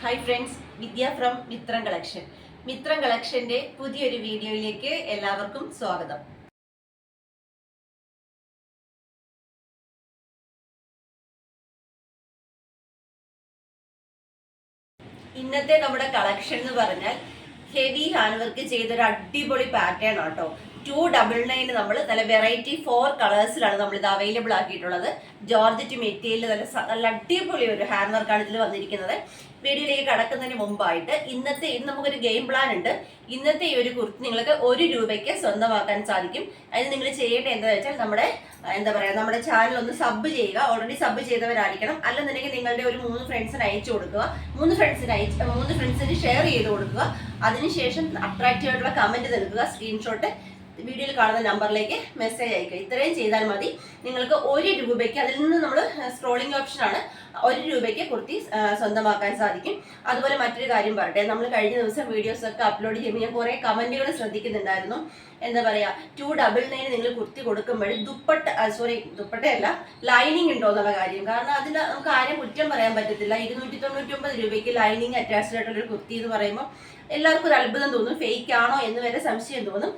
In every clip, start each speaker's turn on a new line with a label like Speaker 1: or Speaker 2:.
Speaker 1: Hi friends Vidya from Mithram collection Mithram കളക്ഷന്റെ പുതിയൊരു വീഡിയോയിലേക്ക് എല്ലാവർക്കും സ്വാഗതം. ഇന്നത്തെ നമ്മുടെ കളക്ഷൻ എന്ന് പറഞ്ഞാൽ ഹെവി ഹാൻഡ് വർക്ക് ചെയ്തൊരു അടിപൊളി പാറ്റേൺ ആട്ടോ ടു ഡബിൾ നയൻ നമ്മൾ നല്ല വെറൈറ്റി ഫോർ കളേഴ്സിലാണ് നമ്മൾ ഇത് അവൈലബിൾ ആക്കിയിട്ടുള്ളത്. ജോർജറ്റ് മെറ്റീരിയൽ നല്ല നല്ല അടിപൊളി ഒരു ഹാൻഡ് വർക്കാണ് ഇതിൽ വന്നിരിക്കുന്നത്. വീഡിയോയിലേക്ക് കടക്കുന്നതിന് മുമ്പായിട്ട് ഇന്നത്തെ ഇന്ന് നമുക്കൊരു ഗെയിം പ്ലാൻ ഉണ്ട്. ഇന്നത്തെ ഈ ഒരു കുർത്തി നിങ്ങൾക്ക് ഒരു രൂപയ്ക്ക് സ്വന്തമാക്കാൻ സാധിക്കും. അതിന് നിങ്ങൾ ചെയ്യേണ്ടത് എന്താ വെച്ചാൽ നമ്മുടെ എന്താ പറയുക നമ്മുടെ ചാനൽ ഒന്ന് സബ് ചെയ്യുക. ഓൾറെഡി സബ് ചെയ്തവരായിരിക്കണം. അല്ലെന്നുണ്ടെങ്കിൽ നിങ്ങളുടെ ഒരു മൂന്ന് ഫ്രണ്ട്സിന് അയച്ചു കൊടുക്കുക. മൂന്ന് ഫ്രണ്ട്സിന് അയച്ച് മൂന്ന് ഫ്രണ്ട്സിന് ഷെയർ ചെയ്ത് കൊടുക്കുക. അതിനുശേഷം അട്രാക്റ്റീവ് ആയിട്ടുള്ള കമന്റ് നൽകുക. സ്ക്രീൻഷോട്ട് വീഡിയോയിൽ കാണുന്ന നമ്പറിലേക്ക് മെസ്സേജ് അയക്കുക. ഇത്രയും ചെയ്താൽ മതി. നിങ്ങൾക്ക് ഒരു രൂപയ്ക്ക് അതിൽ നിന്ന് നമ്മൾ സ്ക്രോളിംഗ് ആണ് ഒരു രൂപയ്ക്ക് കുർത്തി സ്വന്തമാക്കാൻ സാധിക്കും. അതുപോലെ മറ്റൊരു കാര്യം പറയട്ടെ. നമ്മൾ കഴിഞ്ഞ ദിവസം വീഡിയോസ് ഒക്കെ അപ്ലോഡ് ചെയ്യുമ്പോൾ ഞാൻ കുറേ കമന്റുകൾ ശ്രദ്ധിക്കുന്നുണ്ടായിരുന്നു. എന്താ പറയാ ടു ഡബിൾ നയൻ നിങ്ങൾ കുർത്തി കൊടുക്കുമ്പോൾ ദുപ്പട്ട സോറി ദുപ്പട്ടയല്ല ലൈനിങ് ഉണ്ടോ എന്നുള്ള കാര്യം. കാരണം അതിൽ നമുക്ക് ആരും കുറ്റം പറയാൻ പറ്റത്തില്ല. ഇരുന്നൂറ്റി തൊണ്ണൂറ്റി ഒമ്പത് രൂപയ്ക്ക് ലൈനിങ് അറ്റാച്ച്ഡ് ആയിട്ടുള്ള ഒരു കുർത്തി എന്ന് പറയുമ്പോൾ എല്ലാവർക്കും ഒരു അത്ഭുതം തോന്നും. ഫേക്ക് ആണോ എന്ന് വരെ സംശയം തോന്നും.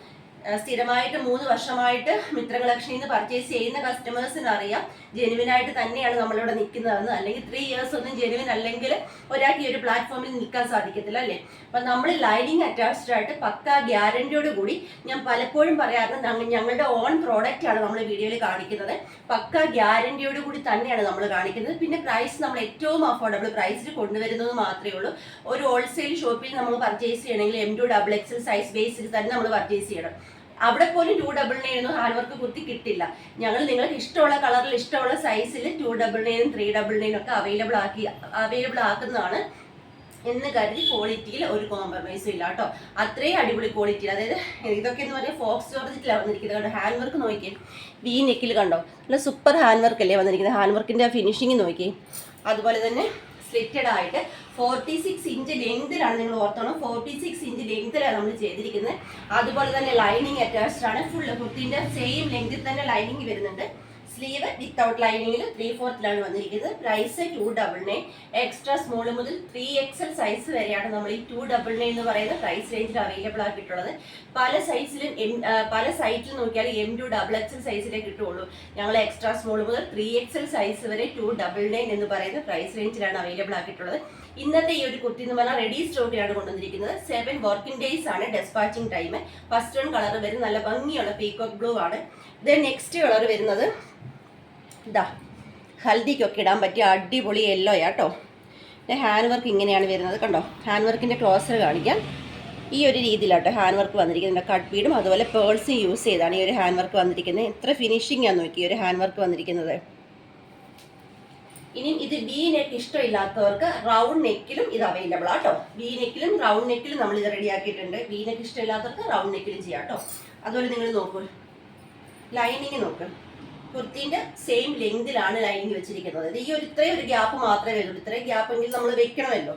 Speaker 1: സ്ഥിരമായിട്ട് മൂന്ന് വർഷമായിട്ട് മിത്ര കളക്ഷനിൽ നിന്ന് പർച്ചേസ് ചെയ്യുന്ന കസ്റ്റമേഴ്സിന് അറിയാം. ജെനുവിനായിട്ട് തന്നെയാണ് നമ്മളിവിടെ നിൽക്കുന്നതെന്ന്. അല്ലെങ്കിൽ ത്രീ ഇയേഴ്സ് ഒന്നും ജെനുവിൻ അല്ലെങ്കിൽ ഒരാൾക്ക് ഈ ഒരു പ്ലാറ്റ്ഫോമിൽ നിൽക്കാൻ സാധിക്കത്തില്ല അല്ലേ? അപ്പൊ നമ്മൾ ലൈനിങ് അറ്റാച്ച്ഡ് ആയിട്ട് പക്ക ഗ്യാരണ്ടിയോട് കൂടി ഞാൻ പലപ്പോഴും പറയാറുണ്ട് ഞങ്ങളുടെ ഓൺ പ്രോഡക്റ്റ് ആണ് നമ്മൾ വീഡിയോയിൽ കാണിക്കുന്നത്. പക്ക ഗ്യാരണ്ടിയോട് കൂടി തന്നെയാണ് നമ്മൾ കാണിക്കുന്നത്. പിന്നെ പ്രൈസ് നമ്മൾ ഏറ്റവും അഫോർഡബിൾ പ്രൈസിൽ കൊണ്ടുവരുന്നത് മാത്രമേ ഉള്ളൂ. ഒരു ഹോൾസെയിൽ ഷോപ്പിൽ നമ്മൾ പർച്ചേസ് ചെയ്യണമെങ്കിൽ M to double XL size ബേസിൽ തന്നെ നമ്മൾ പർച്ചേസ് ചെയ്യണം. അവിടെ പോലും ടു ഡബിൾ നയനൊന്നും ഹാൻഡ് വർക്ക് കുർത്തി കിട്ടില്ല. ഞങ്ങൾ നിങ്ങൾക്ക് ഇഷ്ടമുള്ള കളറിൽ ഇഷ്ടമുള്ള സൈസിൽ ടു ഡബിൾ നയനും ത്രീ ഡബിൾ നയനും ഒക്കെ അവൈലബിൾ ആക്കി അവൈലബിൾ ആക്കുന്നതാണ് എന്ന് കരുതി ക്വാളിറ്റിയിൽ ഒരു കോംപ്രമൈസും ഇല്ല കേട്ടോ. അത്രയും അടിപൊളി ക്വാളിറ്റി അതായത് ഇതൊക്കെ എന്ന് പറയുന്നത് ഫോക്സ് ജോർജറ്റിലാണ് വന്നിരിക്കുന്നത് കണ്ടോ? ഹാൻഡ് വർക്ക് നോക്കിയേ. വി നെക്കിൽ കണ്ടോ? നല്ല സൂപ്പർ ഹാൻഡ് വർക്ക് അല്ലേ വന്നിരിക്കുന്നത്. ഹാൻഡ് വർക്കിന്റെ ആ ഫിനിഷിങ് നോക്കിയേ. അതുപോലെ തന്നെ സ്ലിറ്റഡ് ആയിട്ട് ഫോർട്ടി സിക്സ് ഇഞ്ച് ലെങ്തിലാണ് നിങ്ങൾ ഓർത്തോണം. ഫോർട്ടി സിക്സ് ഇഞ്ച് ലെങ്തിലാണ് നമ്മൾ ചെയ്തിരിക്കുന്നത്. അതുപോലെ തന്നെ ലൈനിങ് അറ്റാച്ച്ഡ് ആണ്. ഫുള്ള് കുർത്തിന്റെ സെയിം ലെങ്തിൽ തന്നെ ലൈനിങ് വരുന്നുണ്ട്. സ്ലീവ് വിത്തൗട്ട് ലൈനിങ്ങിൽ ത്രീ ഫോർത്തിലാണ് വന്നിരിക്കുന്നത്. Price two double nine extra small മുതൽ ത്രീ എക്സൽ സൈസ് വരെയാണ് നമ്മൾ ഈ ടു ഡബിൾ നയൻ എന്ന് പറയുന്ന പ്രൈസ് റേഞ്ചിൽ അവൈലബിൾ ആക്കിയിട്ടുള്ളത് പല സൈസിലും എം പല സൈറ്റിൽ നോക്കിയാൽ എം ടു ഡബിൾ എക്സൽ സൈസിലേ കിട്ടുള്ളൂ ഞങ്ങൾ എക്സ്ട്രാ സ്മോൾ മുതൽ ത്രീ എക്സൽ സൈസ് വരെ ടു ഡബിൾ നയൻ എന്ന് പറയുന്ന പ്രൈസ് റേഞ്ചിലാണ് അവൈലബിൾ ആക്കിയിട്ടുള്ളത് ഇന്നത്തെ ഈ ഒരു കുർത്തി എന്ന് പറഞ്ഞാൽ റെഡി സ്റ്റോക്കിലാണ് കൊണ്ടുവന്നിരിക്കുന്നത്. സെവൻ വർക്കിംഗ് ഡേയ്സ് ആണ് despatching time first one colour വരും. നല്ല ഭംഗിയുള്ള പീകോക്ക് ബ്ലൂ ആണ്. ദെൻ നെക്സ്റ്റ് കളർ വരുന്നത് ഇതാ ഹൽദിക്കൊക്കെ ഇടാൻ പറ്റിയ അടിപൊളി യെല്ലോ ആട്ടോ പിന്നെ ഹാൻഡ് വർക്ക് ഇങ്ങനെയാണ് വരുന്നത് കണ്ടോ? ഹാൻഡ് വർക്കിന്റെ ക്ലോസർ കാണിക്കാം. ഈ ഒരു രീതിയിലാട്ടോ ഹാൻഡ് വർക്ക് വന്നിരിക്കുന്നത്. കട്ട് വീടും അതുപോലെ പേൾസും യൂസ് ചെയ്താണ് ഈ ഒരു ഹാൻഡ് വർക്ക് വന്നിരിക്കുന്നത്. എത്ര ഫിനിഷിംഗ് ആണ് നോക്കി ഈ ഒരു ഹാൻഡ് വർക്ക് വന്നിരിക്കുന്നത്. ഇനി ഇത് ബി നെക്ക് ഇഷ്ടമില്ലാത്തവർക്ക് റൗണ്ട് നെക്കിലും ഇത് അവൈലബിൾ ആട്ടോ ബി നെക്കിലും റൗണ്ട് നെക്കിലും നമ്മൾ ഇത് റെഡി ആക്കിയിട്ടുണ്ട്. ബി നെക്ക് ഇഷ്ടമില്ലാത്തവർക്ക് റൗണ്ട് നെക്കിലും ചെയ്യാം കേട്ടോ അതുപോലെ നിങ്ങൾ നോക്കൂ. ലൈനിങ് നോക്ക്. കുർത്തിന്റെ സെയിം ലെങ്തിലാണ് ലൈനിങ് വെച്ചിരിക്കുന്നത്. അതായത് ഈ ഒരു ഇത്രയും ഒരു ഗ്യാപ്പ് മാത്രമേ വരുള്ളൂ ഇത്രയും ഗ്യാപ്പ് എങ്കിൽ നമ്മൾ വെക്കണമല്ലോ.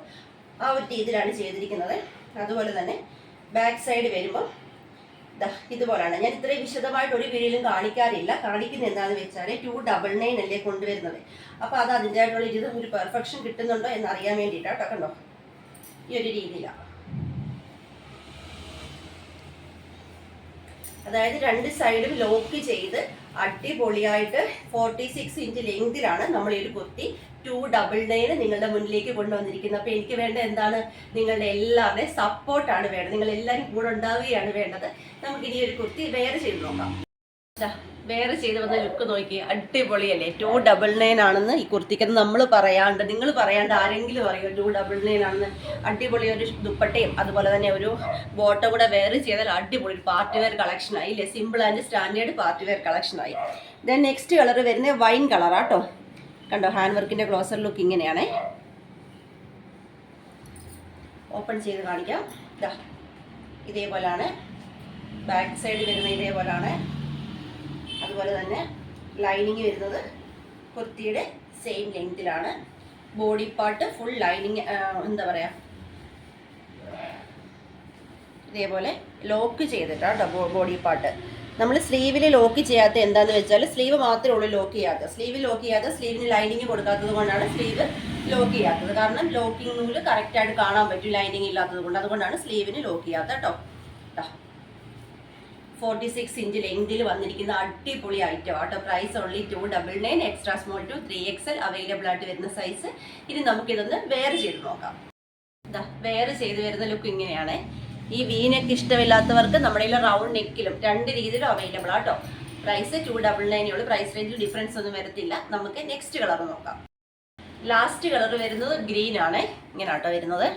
Speaker 1: ആ ഒരു രീതിയിലാണ് ചെയ്തിരിക്കുന്നത്. അതുപോലെ തന്നെ ബാക്ക് സൈഡ് വരുമ്പോൾ ഇതുപോലാണ്. ഞാൻ ഇത്രയും വിശദമായിട്ട് ഒരു വീഡിയോയിലും കാണിക്കാറില്ല. കാണിക്കുന്നത് എന്താണെന്ന് വെച്ചാൽ ടു ഡബിൾ നയൻ അല്ലേ കൊണ്ടുവരുന്നത്. അപ്പോൾ അത് അതിന്റെതായിട്ടുള്ള രീതി ഒരു പെർഫെക്ഷൻ കിട്ടുന്നുണ്ടോ എന്ന് അറിയാൻ വേണ്ടിയിട്ടാണ് കേട്ടോ കണ്ടോ? ഈ ഒരു രീതിയിലാണ് അതായത് രണ്ട് സൈഡും ലോക്ക് ചെയ്ത് അടിപൊളിയായിട്ട് ഫോർട്ടി സിക്സ് ഇഞ്ച് ലെങ്തിലാണ് നമ്മൾ ഈ ഒരു കുർത്തി ടു ഡബിൾ നയൻ നിങ്ങളുടെ മുന്നിലേക്ക് കൊണ്ടുവന്നിരിക്കുന്നത്. അപ്പോൾ എനിക്ക് വേണ്ട എന്താണ്? നിങ്ങളുടെ എല്ലാവരുടെയും സപ്പോർട്ടാണ് വേണ്ടത്. നിങ്ങൾ എല്ലാവരും കൂടെ ഉണ്ടാവുകയാണ് വേണ്ടത്. നമുക്ക് ഇനി ഒരു കുർത്തി വേറെ ചെയ്ത് നോക്കാം. വേറെ ചെയ്ത് വന്ന ലുക്ക് നോക്കി അടിപൊളിയല്ലേ? ടു ഡബിൾ നയൻ ആണെന്ന് ഈ കുർത്തിക്ക് നമ്മൾ പറയാണ്ട് നിങ്ങൾ പറയാണ്ട് ആരെങ്കിലും അറിയോ? ടു ഡബിൾ നയൻ ആണെന്ന്. അടിപൊളി ഒരു ദുപ്പട്ടയും അതുപോലെ തന്നെ ഒരു ബോട്ടം കൂടെ വേറെ ചെയ്താൽ അടിപൊളി പാർട്ടി വെയർ കളക്ഷൻ ആയി. ഇല്ലേ? Simple and standard party wear collection ആയി. ദെൻ നെക്സ്റ്റ് കളർ വരുന്നത് വൈൻ കളറാട്ടോ കണ്ടോ ഹാൻഡ് വർക്കിന്റെ ക്ലോസർ ലുക്ക് ഇങ്ങനെയാണേ. ഓപ്പൺ ചെയ്ത് കാണിക്കാം. ഇതാ ഇതേപോലാണ്. ബാക്ക് സൈഡ് വരുന്ന ഇതേപോലാണ്. അതുപോലെ തന്നെ ലൈനിങ് വരുന്നത് കുർത്തിയുടെ സെയിം ലെങ്തിലാണ് ബോഡി പാർട്ട് ഫുൾ ലൈനിങ് എന്താ പറയുക ഇതേപോലെ ലോക്ക് ചെയ്തിട്ടാണ് ബോഡി പാർട്ട് നമ്മൾ സ്ലീവിൽ ലോക്ക് ചെയ്യാത്ത എന്താന്ന് വെച്ചാൽ സ്ലീവ് മാത്രമേ ഉള്ളൂ ലോക്ക് ചെയ്യാത്ത. സ്ലീവ് ലോക്ക് ചെയ്യാത്ത സ്ലീവിന് ലൈനിങ് കൊടുക്കാത്തത് കൊണ്ടാണ് സ്ലീവ് ലോക്ക് ചെയ്യാത്തത്. കാരണം ലോക്കിംഗ് നൂൽ കറക്റ്റായിട്ട് കാണാൻ പറ്റും ലൈനിങ് ഇല്ലാത്തത് കൊണ്ട്. അതുകൊണ്ടാണ് സ്ലീവിന് ലോക്ക് ചെയ്യാത്ത കേട്ടോ ഫോർട്ടി സിക്സ് ഇഞ്ച് ലെങ്തിൽ വന്നിരിക്കുന്ന അടിപൊളി ഐറ്റം ആട്ടോ. Price only two double nine extra small to three XL available ആയിട്ട് വരുന്ന സൈസ് ഇനി നമുക്കിതൊന്ന് വെയർ ചെയ്ത് നോക്കാം. വെയർ ചെയ്ത് വരുന്ന ലുക്ക് ഇങ്ങനെയാണ്. ഈ വീനൊക്കെ നെക്ക് ഇഷ്ടമില്ലാത്തവർക്ക് നമ്മുടെ റൗണ്ട് നെക്കിലും രണ്ട് രീതിയിലും അവൈലബിൾ ആട്ടോ. പ്രൈസ് ടു ഡബിൾ നയനേ ഉള്ളൂ. പ്രൈസ് റേഞ്ചിൽ ഡിഫറൻസ് ഒന്നും വരത്തില്ല. നമുക്ക് നെക്സ്റ്റ് കളർ നോക്കാം. ലാസ്റ്റ് കളർ വരുന്നത് ഗ്രീൻ ആണ്. ഇങ്ങനെ ആട്ടോ വരുന്നത്.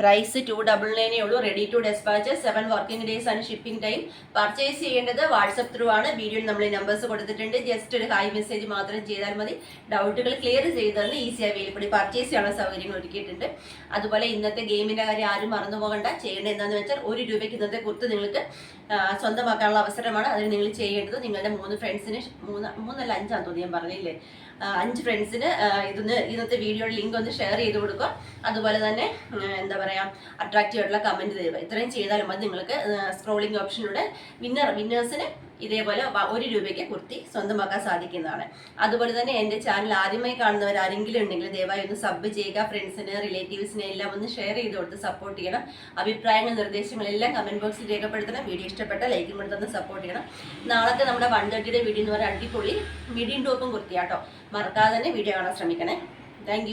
Speaker 1: പ്രൈസ് ടു ഡബിൾ നയനേ ഉള്ളൂ. Ready to despatch seven working days ആണ് ഷിപ്പിംഗ് ടൈം പർച്ചേസ് ചെയ്യേണ്ടത് വാട്സപ്പ് ത്രൂ ആണ്. വീഡിയോയിൽ നമ്മൾ നമ്പേഴ്സ് കൊടുത്തിട്ടുണ്ട്. ജസ്റ്റ് ഒരു ഹായ് മെസ്സേജ് മാത്രം ചെയ്താൽ മതി. ഡൗട്ടുകൾ ക്ലിയർ ചെയ്തതെന്ന് ഈസി അവൈലബിൾ പർച്ചേസ് ചെയ്യാനുള്ള സൗകര്യങ്ങൾ ഒരുക്കിയിട്ടുണ്ട്. അതുപോലെ ഇന്നത്തെ ഗെയിമിന്റെ കാര്യം ആരും മറന്നു പോകണ്ട. ചെയ്യേണ്ടത് എന്താണെന്ന് വെച്ചാൽ ഒരു രൂപയ്ക്ക് ഇന്നത്തെ കുർത്ത് നിങ്ങൾക്ക് സ്വന്തമാക്കാനുള്ള അവസരമാണ്. അതിന് നിങ്ങൾ ചെയ്യേണ്ടത് നിങ്ങളുടെ മൂന്ന് ഫ്രണ്ട്സിന് മൂന്ന് മൂന്നല്ല അഞ്ചാന്ന് തോന്നി ഞാൻ പറഞ്ഞില്ലേ? അഞ്ച് ഫ്രണ്ട്സിന് ഇതൊന്ന് ഇന്നത്തെ വീഡിയോയുടെ ലിങ്ക് ഒന്ന് ഷെയർ ചെയ്ത് കൊടുക്കുക. അതുപോലെ തന്നെ എന്താ പറയുക അട്രാക്റ്റീവ് ആയിട്ടുള്ള കമന്റ് തരിക. ഇത്രയും ചെയ്താലും മതി നിങ്ങൾക്ക് സ്ക്രോളിംഗ് ഓപ്ഷനിലൂടെ വിന്നർ വിന്നേഴ്സിന് ഇതേപോലെ ഒരു രൂപയ്ക്ക് കുർത്തി സ്വന്തമാക്കാൻ സാധിക്കുന്നതാണ്. അതുപോലെ തന്നെ എന്റെ ചാനൽ ആദ്യമായി കാണുന്നവർ ആരെങ്കിലും ഉണ്ടെങ്കിൽ ദയവായി ഒന്ന് സബ് ചെയ്യുക ഫ്രണ്ട്സിന് റിലേറ്റീവ്സിനെ എല്ലാം ഒന്ന് ഷെയർ ചെയ്ത് കൊടുത്ത് സപ്പോർട്ട് ചെയ്യണം. അഭിപ്രായങ്ങൾ നിർദ്ദേശങ്ങളെല്ലാം കമന്റ് ബോക്സിൽ രേഖപ്പെടുത്തണം. വീഡിയോ ഇഷ്ടപ്പെട്ട ലൈക്കും കൊടുത്തൊന്ന് സപ്പോർട്ട് ചെയ്യണം. നാളത്തെ നമ്മുടെ വൺ തേർട്ടിയുടെ വീഡിയോ എന്ന് പറഞ്ഞാൽ അടിപൊളി മീഡിയം ടോപ്പും കുർത്തിയാട്ടോ. മറക്കാതെ തന്നെ വീഡിയോ കാണാൻ ശ്രമിക്കണേ. താങ്ക്